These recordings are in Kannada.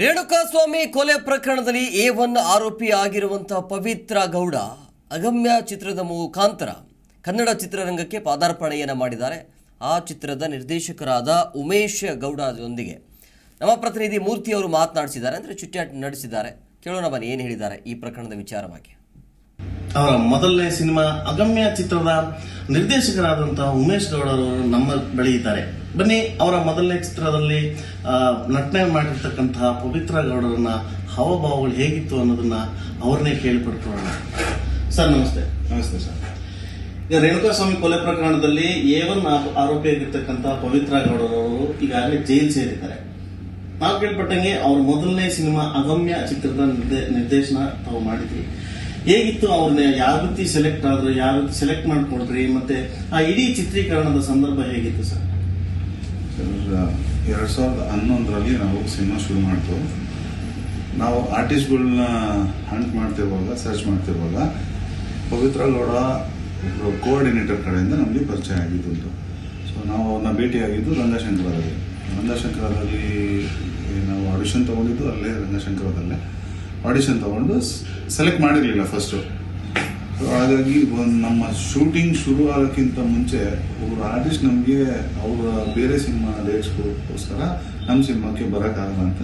ರೇಣುಕಾಸ್ವಾಮಿ ಕೊಲೆ ಪ್ರಕರಣದಲ್ಲಿ ಎ ಒನ್ ಆರೋಪಿ ಆಗಿರುವಂತಹ ಪವಿತ್ರ ಗೌಡ ಅಗಮ್ಯ ಚಿತ್ರದ ಮುಖಾಂತರ ಕನ್ನಡ ಚಿತ್ರರಂಗಕ್ಕೆ ಪಾದಾರ್ಪಣೆಯನ್ನು ಮಾಡಿದ್ದಾರೆ. ಆ ಚಿತ್ರದ ನಿರ್ದೇಶಕರಾದ ಉಮೇಶ್ ಗೌಡರೊಂದಿಗೆ ನಮ್ಮ ಪ್ರತಿನಿಧಿ ಮೂರ್ತಿ ಅವರು ಮಾತನಾಡಿಸಿದ್ದಾರೆ, ಅಂದರೆ ಚುಟ್ಟಾಟ ನಡೆಸಿದ್ದಾರೆ. ಕೇಳೋಣ ಬನ್ನಿ, ಏನು ಹೇಳಿದ್ದಾರೆ ಈ ಪ್ರಕರಣದ ವಿಚಾರವಾಗಿ. ಅವರ ಮೊದಲನೇ ಸಿನಿಮಾ ಅಗಮ್ಯ ಚಿತ್ರದ ನಿರ್ದೇಶಕರಾದಂತಹ ಉಮೇಶ್ ಗೌಡರು ನಮ್ಮ ಬಳಿ ಇದ್ದಾರೆ. ಬನ್ನಿ, ಅವರ ಮೊದಲನೇ ಚಿತ್ರದಲ್ಲಿ ನಟನೆ ಮಾಡಿರ್ತಕ್ಕಂತಹ ಪವಿತ್ರ ಗೌಡರನ್ನ, ಹಾವಭಾವಗಳು ಹೇಗಿತ್ತು ಅನ್ನೋದನ್ನ ಅವ್ರನ್ನೇ ಕೇಳಿಪಡ್ಕೊಳ್ಳೋಣ ಸರ್, ನಮಸ್ತೆ. ನಮಸ್ತೆ ಸರ್. ಈಗ ರೇಣುಕಾಸ್ವಾಮಿ ಕೊಲೆ ಪ್ರಕರಣದಲ್ಲಿ ಒನ್ ಆರೋಪಿಯಾಗಿರ್ತಕ್ಕಂತಹ ಪವಿತ್ರ ಗೌಡರವರು ಈಗಾಗಲೇ ಜೈಲ್ ಸೇರಿದ್ದಾರೆ. ನಾವು ಕೇಳ್ಪಟ್ಟಂಗೆ ಅವ್ರ ಮೊದಲನೇ ಸಿನಿಮಾ ಅಗಮ್ಯ ಚಿತ್ರದ ನಿರ್ದೇ- ನಿರ್ದೇಶನ ತಾವು ಮಾಡಿದ್ರಿ. ಹೇಗಿತ್ತು ಅವ್ರನ್ನ ಯಾವ ರೀತಿ ಸೆಲೆಕ್ಟ್ ಆದ್ರು, ಯಾವ ರೀತಿ ಸೆಲೆಕ್ಟ್ ಮಾಡ್ಕೊಡ್ರಿ, ಮತ್ತೆ ಆ ಇಡೀ ಚಿತ್ರೀಕರಣದ ಸಂದರ್ಭ ಹೇಗಿತ್ತು ಸರ್? ಎರಡು ಸಾವಿರದ ಹನ್ನೊಂದರಲ್ಲಿ ನಾವು ಸಿನಿಮಾ ಶುರು ಮಾಡ್ತು. ನಾವು ಆರ್ಟಿಸ್ಟ್ಗಳನ್ನ ಹಂಟ್ ಮಾಡ್ತಿರುವಾಗ ಸರ್ಚ್ ಮಾಡ್ತಿರುವಾಗ ಪವಿತ್ರ ಗೌಡ ಒಬ್ಬರು ಕೋಆರ್ಡಿನೇಟರ್ ಕಡೆಯಿಂದ ನಮಗೆ ಪರಿಚಯ ಆಗಿದ್ದು ಸೊ ನಾವು ಅವ್ರನ್ನ ಭೇಟಿಯಾಗಿದ್ದು ರಂಗಶಂಕರದಲ್ಲಿ. ರಂಗಶಂಕರದಲ್ಲಿ, ನಾವು ಆಡಿಷನ್ ತೊಗೊಂಡಿದ್ದು ಅಲ್ಲೇ ರಂಗಶಂಕರದಲ್ಲೇ. ಆಡಿಷನ್ ತಗೊಂಡು ಸೆಲೆಕ್ಟ್ ಮಾಡಿರಲಿಲ್ಲ ಫಸ್ಟು ಸೊ ಹಾಗಾಗಿ ಒಂದು ನಮ್ಮ ಶೂಟಿಂಗ್ ಶುರು ಆಗೋಕ್ಕಿಂತ ಮುಂಚೆ ಒಬ್ಬರು ಆರ್ಟಿಸ್ಟ್ ನಮಗೆ ಅವರ ಬೇರೆ ಸಿನಿಮಾ ಡೇಟ್ಸ್ಗೋಸ್ಕರ ನಮ್ಮ ಸಿನಿಮಾಕ್ಕೆ ಬರೋಕ್ಕಾಗಲ್ಲ ಅಂತ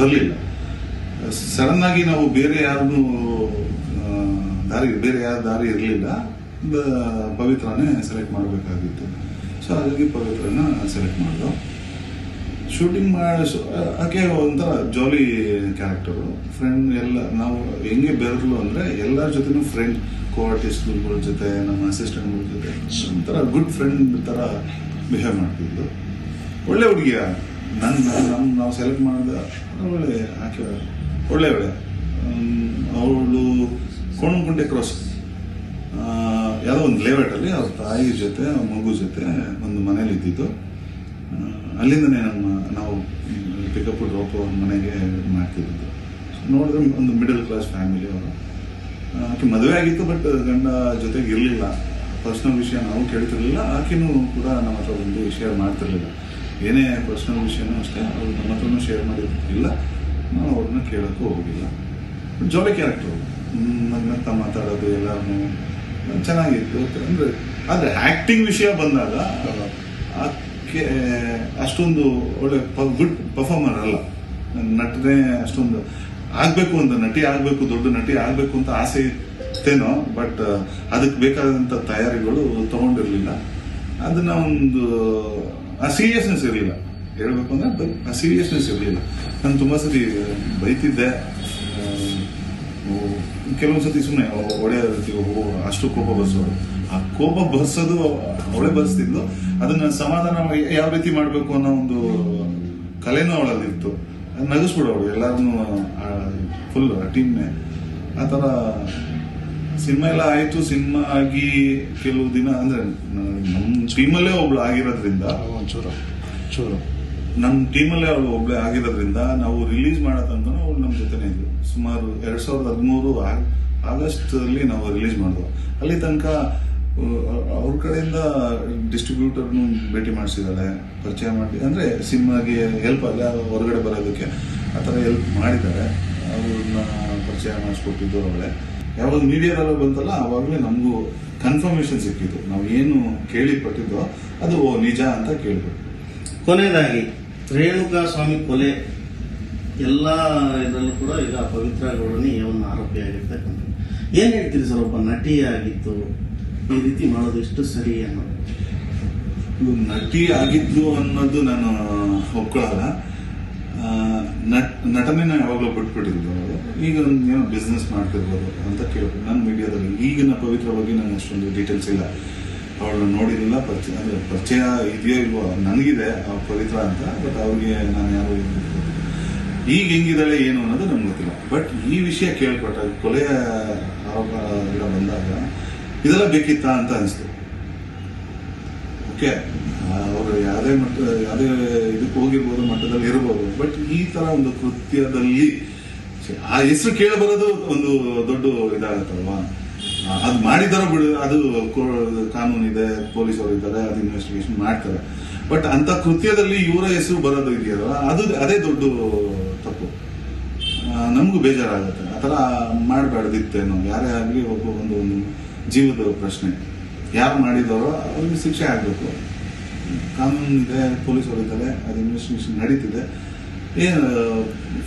ಬರಲಿಲ್ಲ. ಸಡನ್ನಾಗಿ ನಾವು ಬೇರೆ ಯಾರನ್ನು ದಾರಿ, ಬೇರೆ ಯಾರ ದಾರಿ ಇರಲಿಲ್ಲ. ಪವಿತ್ರನೇ ಸೆಲೆಕ್ಟ್ ಮಾಡಬೇಕಾಗಿತ್ತು. ಸೊ ಹಾಗಾಗಿ ಪವಿತ್ರನ ಸೆಲೆಕ್ಟ್ ಮಾಡಿದ್ರು ಶೂಟಿಂಗ್ ಮಾಡಿ ಆಕೆ ಒಂಥರ ಜಾಲಿ ಕ್ಯಾರೆಕ್ಟರು ಫ್ರೆಂಡ್ ಎಲ್ಲ, ನಾವು ಹೆಂಗೆ ಬೆರಲು ಅಂದರೆ ಎಲ್ಲರ ಜೊತೆನೂ ಫ್ರೆಂಡ್ ಕೋ ಆರ್ಟಿಸ್ಟ್ಗಳ ಜೊತೆ, ನಮ್ಮ ಅಸಿಸ್ಟೆಂಟ್ಗಳ ಜೊತೆ ಒಂಥರ ಗುಡ್ ಫ್ರೆಂಡ್ ಥರ ಬಿಹೇವ್ ಮಾಡ್ತಿದ್ದು ಒಳ್ಳೆ ಹುಡುಗಿಯ ನನ್ನ ನಮ್ಮ ನಾವು ಸೆಲೆಕ್ಟ್ ಮಾಡಿದ ಒಳ್ಳೆ ಆಕೆ, ಒಳ್ಳೆ ಒಳ್ಳೆ ಅವಳು ಕೋಣಂಕುಂಟೆ ಕ್ರಾಸ್ ಯಾವುದೋ ಒಂದು ಲೇಔಟಲ್ಲಿ ಅವ್ರ ತಾಯಿ ಜೊತೆ, ಅವ್ರ ಮಗು ಜೊತೆ ಒಂದು ಮನೇಲಿ ಇದ್ದಿದ್ದು ಅಲ್ಲಿಂದನೇ ನಮ್ಮ, ನಾವು ಪಿಕಪ್ ಡ್ರಾಪ್ ಮನೆಗೆ ಮಾಡ್ತಿದ್ದು ನೋಡಿದ್ರೆ ಒಂದು ಮಿಡಲ್ ಕ್ಲಾಸ್ ಫ್ಯಾಮಿಲಿ ಅವರು. ಆಕೆ ಮದುವೆ ಆಗಿತ್ತು ಬಟ್ ಗಂಡ ಜೊತೆಗೆ ಇರಲಿಲ್ಲ ಪರ್ಸ್ನಲ್ ವಿಷಯ ನಾವು ಕೇಳ್ತಿರ್ಲಿಲ್ಲ. ಆಕೆನೂ ಕೂಡ ನಮ್ಮ ಹತ್ರ ಬಂದು ಶೇರ್ ಮಾಡ್ತಿರ್ಲಿಲ್ಲ. ಏನೇ ಪರ್ಸ್ನಲ್ ವಿಷಯನೂ ಅಷ್ಟೇ, ಅವ್ರು ನಮ್ಮ ಹತ್ರನೂ ಶೇರ್ ಮಾಡಿರ್ತಿಲ್ಲ ನಾವು ಅವ್ರನ್ನ ಕೇಳೋಕ್ಕೂ ಹೋಗಿಲ್ಲ. ಜಾಲಿ ಕ್ಯಾರೆಕ್ಟರ್ ನಗ್ನಗ್ತ ಮಾತಾಡೋದು ಎಲ್ಲಾನು ಚೆನ್ನಾಗಿತ್ತು. ಅಂದರೆ, ಆದರೆ ಆ್ಯಕ್ಟಿಂಗ್ ವಿಷಯ ಬಂದಾಗ ಆಕೆ ಅಷ್ಟೊಂದು ಒಳ್ಳೆ ಗುಡ್ ಪರ್ಫಾರ್ಮರ್ ಅಲ್ಲ. ನಟನೆ ಅಷ್ಟೊಂದು ಆಗಬೇಕು ಅಂತ, ನಟಿ ಆಗಬೇಕು, ದೊಡ್ಡ ನಟಿ ಆಗಬೇಕು ಅಂತ ಆಸೆ ಇತ್ತೇನೋ, ಬಟ್ ಅದಕ್ಕೆ ಬೇಕಾದಂಥ ತಯಾರಿಗಳು ತಗೊಂಡಿರಲಿಲ್ಲ. ಅದನ್ನ ಒಂದು ಸೀರಿಯಸ್ನೆಸ್ ಇರಲಿಲ್ಲ. ಹೇಳ್ಬೇಕು ಅಂದ್ರೆ ಆ ಸೀರಿಯಸ್ನೆಸ್ ಇರಲಿಲ್ಲ. ನಾನು ತುಂಬ ಸತಿ ಬೈತಿದ್ದೆ. ಕೆಲವೊಂದ್ಸತಿ ಸುಮ್ಮನೆ ಹೊಡೆಯೋದಕ್ಕೆ ಅಷ್ಟು ಕೋಪ ಬರ್ಸೋಳು ಆ ಕೋಪ ಬರ್ಸೋದು ಅವಳೆ ಬರ್ಸ್ತಿದ್ಲು ಅದನ್ನ ಸಮಾಧಾನ ಯಾವ ರೀತಿ ಮಾಡಬೇಕು ಅನ್ನೋ ಒಂದು ಕಲೆನೂ ಅವಳಲ್ಲಿತ್ತು. ಅವಳು ಎಲ್ಲಾರನ್ನು ಫುಲ್ ಟೀಮ್ನೇ ಆ ಥರ ಸಿನಿಮಾ ಎಲ್ಲ ಆಯಿತು ಸಿನಿಮಾ ಆಗಿ ಕೆಲವು ದಿನ ಅಂದ್ರೆ ನಮ್ಮ ಟೀಮಲ್ಲೇ ಒಬ್ಳು ಆಗಿರೋದ್ರಿಂದ ಒಂಚೂರು ಚೂರು ನಮ್ಮ ಟೀಮಲ್ಲೇ ಅವಳು ಒಬ್ಳೆ ಆಗಿರೋದ್ರಿಂದ ನಾವು ರಿಲೀಸ್ ಮಾಡೋ ತನಕ ಅವಳು ನಮ್ಮ ಜೊತೆನೇ ಇದ್ದರು ಸುಮಾರು ಎರಡ್ ಸಾವಿರದ ಹದಿಮೂರು ಆಗಸ್ಟ್ ಅಲ್ಲಿ ನಾವು ರಿಲೀಸ್ ಮಾಡಿದ್ವು ಅಲ್ಲಿ ತನಕ ಅವ್ರ ಕಡೆಯಿಂದ ಡಿಸ್ಟ್ರಿಬ್ಯೂಟರ್ನು ಭೇಟಿ ಮಾಡಿಸಿದಾಳೆ, ಪರಿಚಯ ಮಾಡಿ ಅಂದ್ರೆ ಸಿನಿಮಾಗೆ ಹೆಲ್ಪ್ ಅಲ್ಲ ಹೊರಗಡೆ ಬರೋದಕ್ಕೆ ಆ ಥರ ಹೆಲ್ಪ್ ಮಾಡಿದ್ದಾರೆ. ಅವ್ರನ್ನ ಪರಿಚಯ ಮಾಡಿಸ್ಕೊಟ್ಟಿದ್ದು ಅವಳೆ ಯಾವಾಗ ಮೀಡಿಯಾದಲ್ಲೂ ಬಂತಲ್ಲ ಆವಾಗಲೇ ನಮಗೂ ಕನ್ಫರ್ಮೇಶನ್ ಸಿಕ್ಕಿತ್ತು. ನಾವು ಏನು ಕೇಳಿಪಟ್ಟಿದ್ದೋ ಅದು, ಓ, ನಿಜ ಅಂತ ಕೇಳ್ಬಿಟ್ಟು ಕೊನೆಯದಾಗಿ, ರೇಣುಕಾ ಸ್ವಾಮಿ ಕೊಲೆ, ಎಲ್ಲ ಇದರಲ್ಲೂ ಕೂಡ ಈಗ ಪವಿತ್ರ ಗೌಡನೇ ಒಂದು ಆರೋಪಿಯಾಗಿರ್ತಕ್ಕಂಥ ಏನು ಹೇಳ್ತೀರಿ ಸರ್, ಒಬ್ಬ ನಟಿಯಾಗಿತ್ತು ಈ ರೀತಿ ಮಾಡೋದೆಷ್ಟು ಸರಿ ಅನ್ನೋದು ನಟಿ ಆಗಿದ್ದು ಅನ್ನೋದು ನಾನು ಒಪ್ಕೊಳ್ಳಲ್ಲ. ನಟ್, ನಟನೆನ ಯಾವಾಗಲೂ ಬಿಟ್ಬಿಟ್ಟಿದ್ದು ಅವರು. ಈಗ ಒಂದು ಏನೋ ಬಿಸ್ನೆಸ್ ಮಾಡ್ತಿರ್ಬೋದು ಅಂತ ಕೇಳ್ಬೋದು. ನಾನು ಮೀಡಿಯಾದಲ್ಲಿ ಈಗಿನ ಪವಿತ್ರ ಬಗ್ಗೆ ನಂಗೆ ಅಷ್ಟೊಂದು ಡೀಟೇಲ್ಸ್ ಇಲ್ಲ. ಅವಳು ನೋಡಿರಲಿಲ್ಲ, ಪರಿಚಯ, ಅಂದರೆ ಪರಿಚಯ ಇದೆಯೋ ಇಲ್ವೋ ನನಗಿದೆ ಆ ಪವಿತ್ರ ಅಂತ ಬಟ್ ಅವ್ರಿಗೆ ನಾನು ಯಾರು ಈಗ ಹೆಂಗಿದ್ದಾಳೆ, ಏನು ಅನ್ನೋದು ನಮ್ಗೆ ಗೊತ್ತಿಲ್ಲ. ಬಟ್ ಈ ವಿಷಯ ಕೇಳ್ಪಟ್ಟಾಗ ಕೊಲೆಯ ಆರೋಪ ಎಲ್ಲ ಬಂದಾಗ ಇದೆಲ್ಲ ಬೇಕಿತ್ತ ಅಂತ ಅನಿಸ್ತು. ಓಕೆ ಅವರು ಯಾವುದೇ ಮಟ್ಟ, ಯಾವುದೇ ಇದಕ್ಕೆ ಹೋಗಿರ್ಬೋದು, ಮಟ್ಟದಲ್ಲಿ ಇರ್ಬೋದು ಬಟ್ ಈ ತರ ಒಂದು ಕೃತ್ಯದಲ್ಲಿ ಆ ಹೆಸರು ಕೇಳಿ ಬರೋದು ಒಂದು ದೊಡ್ಡ ಇದಾಗತ್ತಲ್ವಾ? ಅದು ಮಾಡಿದಾರೋ ಬಿಡು, ಅದು ಕಾನೂನು ಇದೆ ಪೊಲೀಸರು ಇದ್ದಾರೆ, ಅದು ಇನ್ವೆಸ್ಟಿಗೇಷನ್ ಮಾಡ್ತಾರೆ. ಬಟ್ ಅಂತ ಕೃತ್ಯದಲ್ಲಿ ಇವರ ಹೆಸರು ಬರೋದು ಇದೆಯಲ್ಲ, ಅದು ಅದೇ ದೊಡ್ಡ ತಪ್ಪು. ನಮಗೂ ಬೇಜಾರಾಗುತ್ತೆ. ಆ ಥರ ಮಾಡಬಾರ್ದಿತ್ತೇನೋ, ಯಾರೇ ಆಗಲಿ ಒಬ್ಬ ಒಂದು ಜೀವದ ಪ್ರಶ್ನೆ. ಯಾರು ಮಾಡಿದವರೋ ಅವ್ರಿಗೆ ಶಿಕ್ಷೆ ಆಗಬೇಕು. ಕಾನೂನು ಇದೆ ಪೊಲೀಸ್ ಇದ್ದಾರೆ ಅದು ಇನ್ವೆಸ್ಟಿಗೇಷನ್ ನಡೀತಿದೆ. ಏನು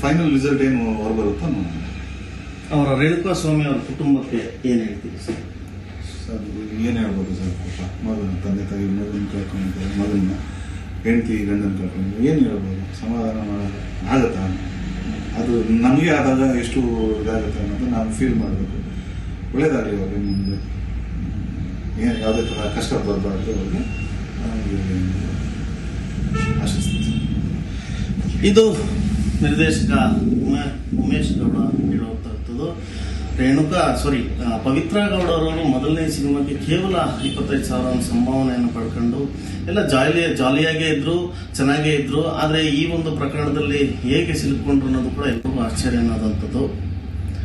ಫೈನಲ್ ರಿಸಲ್ಟ್ ಏನು ಹೊರಬರುತ್ತೋ ನೋಡೋಣ. ಅವರ ರೇಣುಕಾ ಸ್ವಾಮಿ ಅವರ ಕುಟುಂಬಕ್ಕೆ ಏನು ಹೇಳ್ತೀರಿ ಸರ್? ಸರ್ ಏನು ಹೇಳ್ಬೋದು ಸರ್? ಪಾಪ ಮಗನ ತಂದೆ ತಾಯಿ ಮಗನ ಕಳ್ಕೊಂಡಿದ್ದಾರೆ ಮಗನ ಹೆಂಡತಿ ಗಂಡನ ಕಳ್ಕೊಂಡಿದ್ದಾರೆ. ಏನು ಹೇಳ್ಬೋದು? ಸಮಾಧಾನ ಮಾಡೋದು ಆಗುತ್ತಾ? ಅದು ನಮಗೆ ಆದಾಗ ಎಷ್ಟು ಇದಾಗುತ್ತೆ ಅನ್ನೋದು ನಾವು ಫೀಲ್ ಮಾಡಬೇಕು. ಒಳ್ಳೇದಾಗಲಿ ಅವ್ರಿಗೆ ಮುಂದೆ ಏನು ಯಾವುದೇ ಥರ ಕಷ್ಟ ಬರಬಾರ್ದು ಅವ್ರಿಗೆ. ಇದು ನಿರ್ದೇಶಕ ಉಮೇ- ಉಮೇಶ್ ಗೌಡ ಹೇಳುವಂಥದ್ದು ರೇಣುಕಾ ಸಾರಿ ಪವಿತ್ರ ಗೌಡ ಅವರು ಮೊದಲನೇ ಸಿನಿಮಾಕ್ಕೆ ಕೇವಲ ಇಪ್ಪತ್ತೈದು ಸಾವಿರ ಸಂಭಾವನೆಯನ್ನು ಪಡ್ಕೊಂಡು ಎಲ್ಲ ಜಾಲಿ, ಜಾಲಿಯಾಗೇ ಇದ್ದರು ಚೆನ್ನಾಗೇ ಇದ್ದರು ಆದರೆ ಈ ಒಂದು ಪ್ರಕರಣದಲ್ಲಿ ಹೇಗೆ ಸಿಲುಕೊಂಡ್ರು ಅನ್ನೋದು ಕೂಡ ಎಲ್ಲರಿಗೂ ಆಶ್ಚರ್ಯ ಅನ್ನೋದಂಥದ್ದು.